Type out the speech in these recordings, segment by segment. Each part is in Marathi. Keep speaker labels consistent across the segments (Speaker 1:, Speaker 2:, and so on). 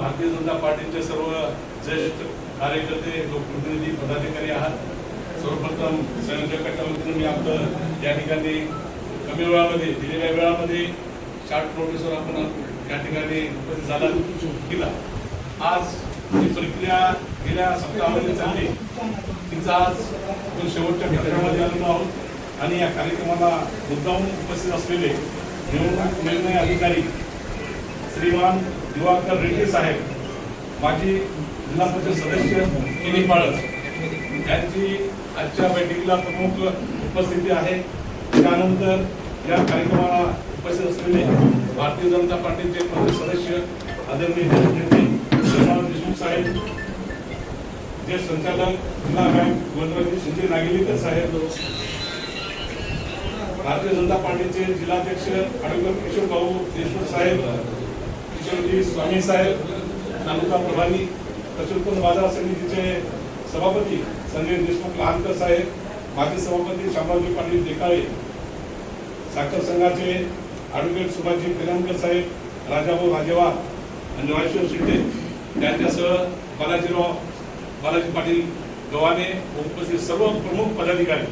Speaker 1: भारतीय जनता पार्टीचे सर्व ज्येष्ठ कार्यकर्ते लोकप्रतिनिधी पदाधिकारी आहात. सर्वप्रथम संयोजक गटावतीनं मी आपलं या ठिकाणी कमी वेळामध्ये दिलेल्या वेळामध्ये शॉर्ट नोटीसवर आपण या ठिकाणी उपस्थित झाला केला. आज ही प्रक्रिया गेल्या सप्ताहामध्ये चालली तिचा आज आपण शेवटच्या कार्यक्रमामध्ये आलेलो आहोत. आणि या कार्यक्रमाला मुद्दाहून उपस्थित असलेले निवडणूक निर्णय अधिकारी श्रीमान दिवाकर रेड्डी साहेब माजी जिल्हा परिषद सदस्य किनी पाळस यांची आजच्या बैठकीला प्रमुख उपस्थिती आहे. त्यानंतर या कार्यक्रमाला उपस्थित असलेले भारतीय जनता पार्टीचे प्रमुख सदस्य आदरणीय नेते देशमुख साहेब जे संचालक जिल्हा बँक वनराजी शिंदे नागेलीकर साहेब भारतीय जनता पार्टीचे जिल्हाध्यक्ष अडवकर किशोर भाऊ देशमुख साहेब किशोरजी स्वामी साहेब तालुका प्रभारी कचरा बाजार समितीचे सभापती संजय देशमुख लहानकर साहेब माजी सभापती शामरावजी पाटील देकाळे साखर संघाचे ॲडव्होकेट सुभाषजी कल्याणकर साहेब राजाभाऊ राजेवा आणि राजेश्वर शिंदे. यांच्यासह बालाजीराव बालाजी पाटील गव्हाणे व उपस्थित सर्व प्रमुख पदाधिकारी.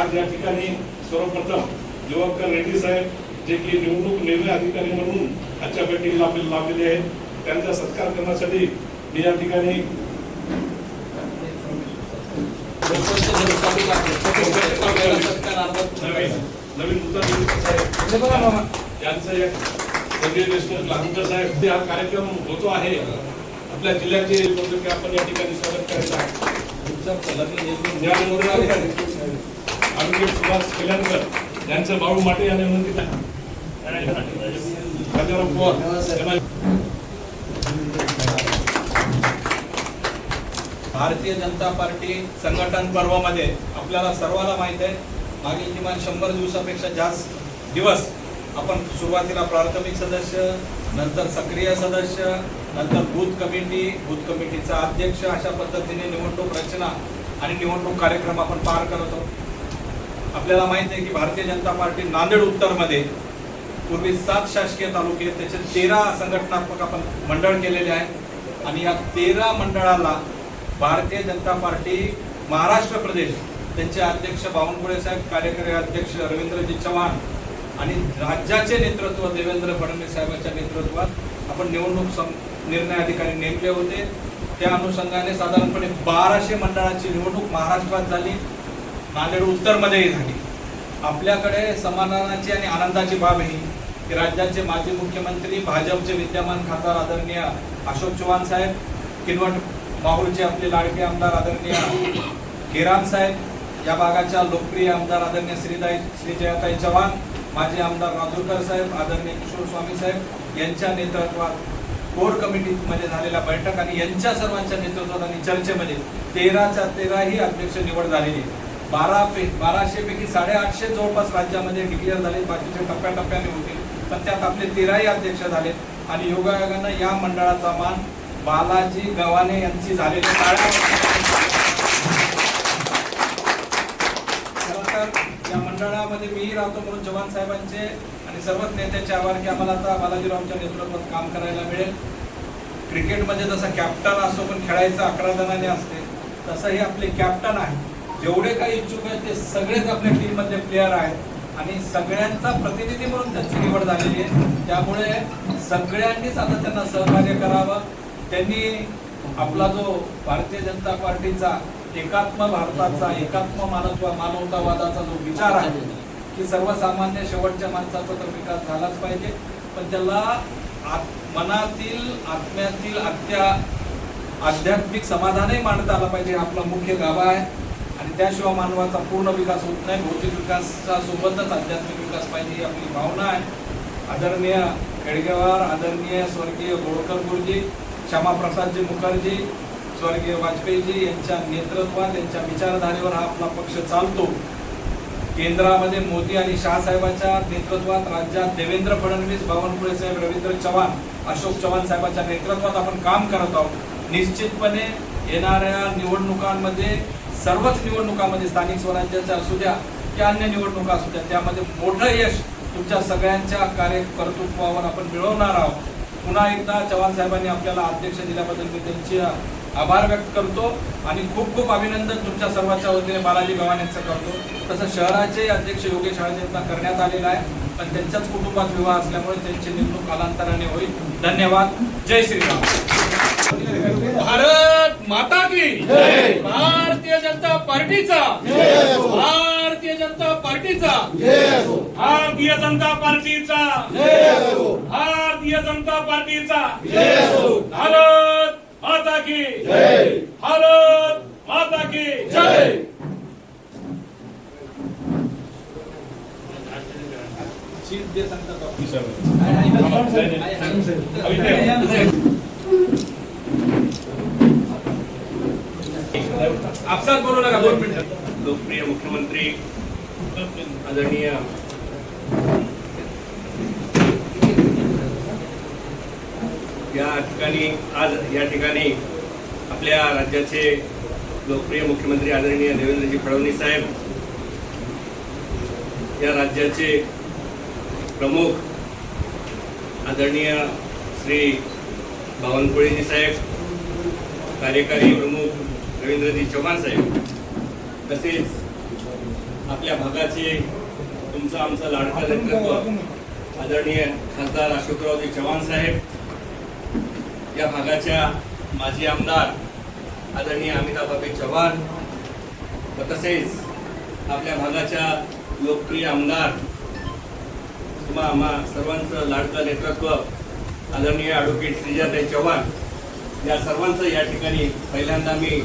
Speaker 1: आज या ठिकाणी सर्वप्रथम दिवाकर रेड्डी साहेब जे की निवडणूक निर्णय अधिकारी म्हणून आजच्या बैठकीला आपल्याला लाभलेले आहेत. त्यांचा सत्कार करण्यासाठी मी या ठिकाणी नवीन यांचं साहेब हा कार्यक्रम होतो आहे. आपल्या जिल्ह्याचे की आपण या ठिकाणी स्वागत करायचं आहे. सुभाष कल्याणकर यांचं बाळू माटे यांनी विनंती आहे.
Speaker 2: भारतीय जनता पार्टी संघटन पर्वामध्ये आपल्याला सर्वांना माहीत आहे. मागील किमान शंभर दिवसापेक्षा जास्त दिवस आपण सुरुवातीला प्राथमिक सदस्य नंतर सक्रिय सदस्य नंतर बूथ कमिटी बूथ कमिटीचा अध्यक्ष अशा पद्धतीने निवडणूक रचना आणि निवडणूक कार्यक्रम आपण पार करत आहोत. आपल्याला माहीत आहे की भारतीय जनता पार्टी नांदेड उत्तरमध्ये पूर्वी सात शासकीय तालुके त्याचे तेरा संघटनात्मक आपण मंडळ केलेले आहे. आणि या तेरा मंडळाला भारतीय जनता पार्टी महाराष्ट्र प्रदेश त्यांचे अध्यक्ष बावनकुळे साहेब कार्यकारी अध्यक्ष रवींद्रजी चव्हाण आणि राज्याचे नेतृत्व देवेंद्र फडणवीस साहेबांच्या नेतृत्वात आपण निवडणूक सं- निर्णय अधिकारी नेमले होते. त्या अनुषंगाने साधारणपणे बाराशे मंडळाची निवडणूक महाराष्ट्रात झाली. नांदेड उत्तरमध्येही झाली. आपल्याकडे समाधानाची आणि आनंदाची बाब ही की राज्याचे माजी मुख्यमंत्री भाजपचे विद्यमान खासदार आदरणीय अशोक चव्हाण साहेब किनवट माहूरचे आपले लाडके आमदार आदरणीय केराम साहेब या भागाच्या लोकप्रिय आमदार आदरणीय श्रीदाई श्री जयाताई चव्हाण माजी आमदार राजूरकर साहेब आदरणीय किशोर स्वामी साहेब यांच्या नेतृत्वात कोर कमिटीमध्ये झालेल्या बैठक आणि यांच्या सर्वांच्या नेतृत्वात आणि चर्चेमध्ये तेराच्या तेराही अध्यक्ष निवड झालेली आहे. बारा पे बाराशे पैकी साडेआठशे जवळपास राज्यामध्ये डिक्लेअर झाले. बाकीचे टप्प्याटप्प्याने होतील. पण त्यात आपले तेराही अध्यक्ष झाले. आणि योगायोगानं या मंडळाचा मान बालाजी गव्हाणे यांची झालेली खरं या मंडळामध्ये मीही राहतो म्हणून चव्हाण साहेबांचे आणि सर्वच नेत्याचे आभार की आम्हाला आता बालाजीरावच्या नेतृत्वात काम करायला मिळेल. क्रिकेटमध्ये जसं कॅप्टन असतो पण खेळायचं अकरा जणांनी असते तसंही आपले कॅप्टन आहे जेवढे काही इच्छुक आहेत ते सगळेच आपल्या टीम प्लेयर प्लेअर आहेत. आणि सगळ्यांचा प्रतिनिधी म्हणून त्यांची निवड झालेली आहे. त्यामुळे सगळ्यांनीच आता त्यांना सहकार्य करावं. त्यांनी आपला जो भारतीय जनता पार्टीचा एकात्म भारताचा एकात्म मानव मानवतावादाचा जो विचार आहे की सर्वसामान्य शेवटच्या माणसाचा तर विकास झालाच पाहिजे. पण त्याला आत- मनातील आत्म्यातील आत्या आध्यात्मिक समाधानही मांडता आलं पाहिजे. हा आपला मुख्य गाभा आहे. आणि त्याशिवाय मानवाचा पूर्ण विकास होत नाही. भौतिक विकासा सोबतच आध्यात्मिक विकास पाहिजे ही आपली भावना आहे. आदरणीय खेडगेवार आदरणीय स्वर्गीय गोळकर गुरुजी श्यामाप्रसादजी मुखर्जी स्वर्गीय वाजपेयीजी यांच्या नेतृत्वात यांच्या विचारधारेवर हा आपला पक्ष चालतो. केंद्रामध्ये मोदी आणि शहासाहेबांच्या नेतृत्वात राज्यात देवेंद्र फडणवीस बावनकुळे साहेब रवींद्र चव्हाण अशोक चव्हाण साहेबांच्या नेतृत्वात आपण काम करत आहोत. निश्चितपणे येणाऱ्या निवडणुकांमध्ये सर्वच निवडणुकांमध्ये स्थानिक स्वराज्याच्या असू द्या की अन्य निवडणुका असू द्या त्यामध्ये मोठं यश तुमच्या सगळ्यांच्या कार्य कर्तृत्वावर आपण मिळवणार आहोत. पुन्हा एकदा चव्हाण साहेबांनी आपल्याला अध्यक्ष दिल्याबद्दल मी त्यांचे आभार व्यक्त करतो आणि खूप खूप अभिनंदन तुमच्या सर्वांच्या वतीने बालाजी गव्हाण यांचं करतो. तसं शहराचे अध्यक्ष योगेश हळद यांना करण्यात आलेला आहे पण त्यांच्याच कुटुंबात विवाह असल्यामुळे त्यांची नेमणूक कालांतराने होईल. धन्यवाद. जय श्रीराम.
Speaker 3: भारत माता की भारतीय जनता पार्टीचा। भारतीय जनता पार्टीचा।
Speaker 1: भारतीय जनता पार्टीचा। भारतीय जनता पार्टीचा। भारत माता की भारत माता की
Speaker 3: जय
Speaker 2: सांगता का? आपसात बोलू नका दोन मिनिट.
Speaker 4: लोकप्रिय मुख्यमंत्री आदरणीय या ठिकाणी आज या ठिकाणी आपल्या राज्याचे लोकप्रिय मुख्यमंत्री आदरणीय देवेंद्रजी फडणवीस साहेब या राज्याचे प्रमुख आदरणीय श्री बावनकुळेजी साहेब कार्यकारी प्रमुख रवींद्रजी चव्हाण साहेब. तसेच आपल्या भागाचे तुमचं आमचं लाडका नेतृत्व आदरणीय खासदार अशोकरावजी चव्हाण साहेब. या भागाच्या माजी आमदार आदरणीय अमिताभभाई चव्हाण व तसेच आपल्या भागाच्या लोकप्रिय आमदार किंवा आम्हा सर्वांचं लाडकं नेतृत्व आदरणीय ॲडव्होकेट श्रीजाताई चव्हाण. या सर्वांचं या ठिकाणी पहिल्यांदा मी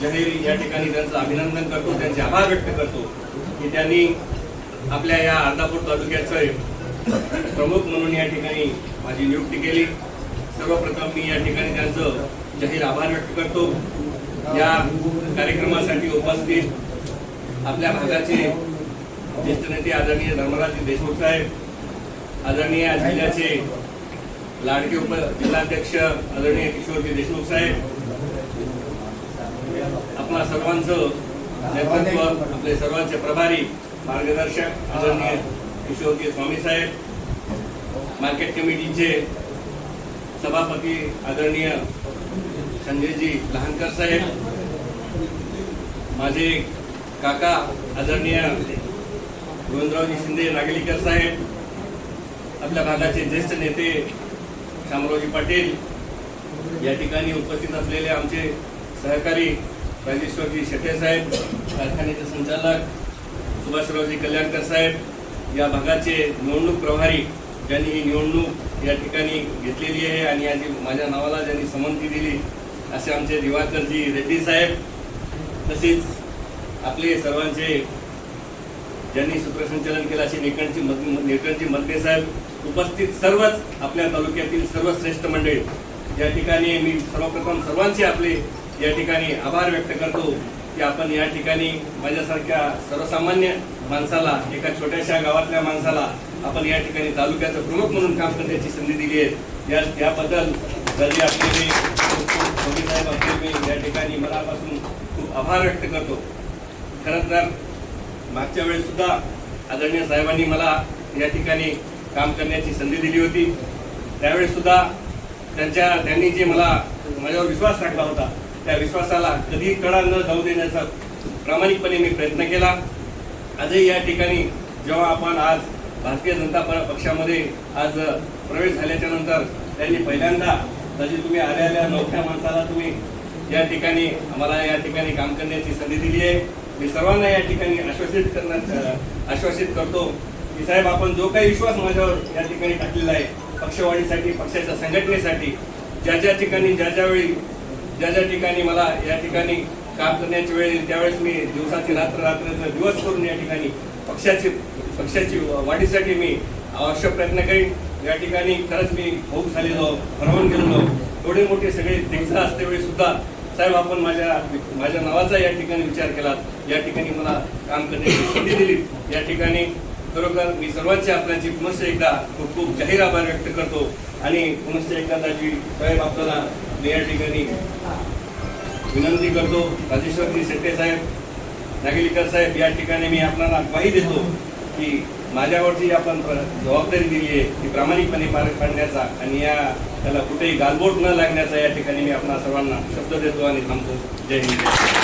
Speaker 4: जहीर या ठिकाणी त्यांचं अभिनंदन करतो त्यांचे आभार व्यक्त करतो की त्यांनी आपल्या या अर्धापूर तालुक्याचं प्रमुख म्हणून या ठिकाणी माझी नियुक्ती केली. सर्वप्रथम मी या ठिकाणी त्यांचं जाहीर आभार व्यक्त करतो. या कार्यक्रमासाठी उपस्थित आपल्या भागाचे ज्येष्ठ नेते आदरणीय धर्मराज देशमुख साहेब आदरणीय जिल्ह्याचे लाडके उप जिल्हाध्यक्ष आदरणीय किशोरजी देशमुख साहेब आपणा सर्वांचं नेतृत्व आपले सर्वांचे प्रभारी मार्गदर्शक आदरणीय किशोरजी स्वामी साहेब मार्केट कमिटीचे सभापती आदरणीय संजयजी लहानकर साहेब माझे काका आदरणीय गोविंदरावजी शिंदे नागलीकर साहेब आपल्या भागाचे ज्येष्ठ नेते शामरावजी पाटील या ठिकाणी उपस्थित असलेले आमचे सहकारी राजेश्वरजी शेटे साहेब कारखान्याचे संचालक सुभाषरावजी कल्याणकर साहेब या भागाचे निवडणूक प्रभारी ज्यांनी ही निवडणूक या ठिकाणी घेतलेली आहे आणि याची माझ्या नावाला ज्यांनी संमती दिली असे आमचे दिवाकरजी रेड्डी साहेब तसेच आपले सर्वांचे ज्यांनी सूत्रसंचालन केलं असे निकणची निकणची मदने साहेब उपस्थित सर्वच आपल्या तालुक्यातील सर्व श्रेष्ठ मंडळी. या ठिकाणी मी सर्वप्रथम सर्वांचे आपले या ठिकाणी आभार व्यक्त करतो की आपण या ठिकाणी माझ्यासारख्या सर्वसामान्य माणसाला एका छोट्याशा गावातल्या माणसाला आपण या ठिकाणी तालुक्याचं प्रमुख म्हणून काम करण्याची संधी दिली आहे. या याबद्दल गर्दी आपले साहेब आपले या ठिकाणी मनापासून खूप आभार व्यक्त करतो. खरं तर मागच्या वेळेस सुद्धा आदरणीय साहेबांनी मला या ठिकाणी काम करण्याची संधी दिली होती. त्यावेळेस सुद्धा त्यांच्या त्यांनी जे मला माझ्यावर विश्वास टाकला होता त्या विश्वासाला कधी कडा न जाऊ देण्याचा प्रामाणिकपणे मी प्रयत्न केला. आजही या ठिकाणी जेव्हा आपण आज भारतीय जनता प- पक्षामध्ये आज प्रवेश झाल्याच्यानंतर त्यांनी पहिल्यांदा जशी तुम्ही आल्या आल्या नवख्या माणसाला तुम्ही या ठिकाणी आम्हाला या ठिकाणी काम करण्याची संधी दिली आहे. मी सर्वांना या ठिकाणी आश्वासित करण्यात आश्वासित करतो की साहेब आपण जो काही विश्वास माझ्यावर या ठिकाणी टाकलेला आहे पक्षवाढीसाठी पक्षाच्या संघटनेसाठी ज्या ज्या ठिकाणी ज्या ज्यावेळी ज्या ज्या ठिकाणी मला या ठिकाणी काम करण्याची वेळ येईल त्यावेळेस मी दिवसाची रात्र रात्रीचा दिवस करून या ठिकाणी पक्षाची पक्षाची वाढीसाठी मी आवश्यक प्रयत्न करीन. या ठिकाणी खरंच मी भाऊक झालेलो भरवून गेलेलो. एवढे मोठे सगळे असते असतेवेळी सुद्धा साहेब आपण माझ्या माझ्या नावाचा या ठिकाणी विचार केला या ठिकाणी मला काम करण्याची संधी दिली या ठिकाणी खरोखर मी सर्वांचे आपल्याची पुनश्च एकदा खूप खूप जाहीर आभार व्यक्त करतो. आणि पुनश्च एकदा जी साहेब आपल्याला मी या ठिकाणी विनंती करतो राजेश्वरजी शेट्टे साहेब नागेलीकर साहेब या ठिकाणी मी आपल्याला ग्वाही देतो की माझ्यावरची आपण जबाबदारी दिली आहे ती प्रामाणिकपणे पार पाडण्याचा आणि या त्याला कुठेही गालबोट न लागण्याचा या ठिकाणी मी आपणा सर्वांना शब्द देतो आणि थांबतो. जय हिंद.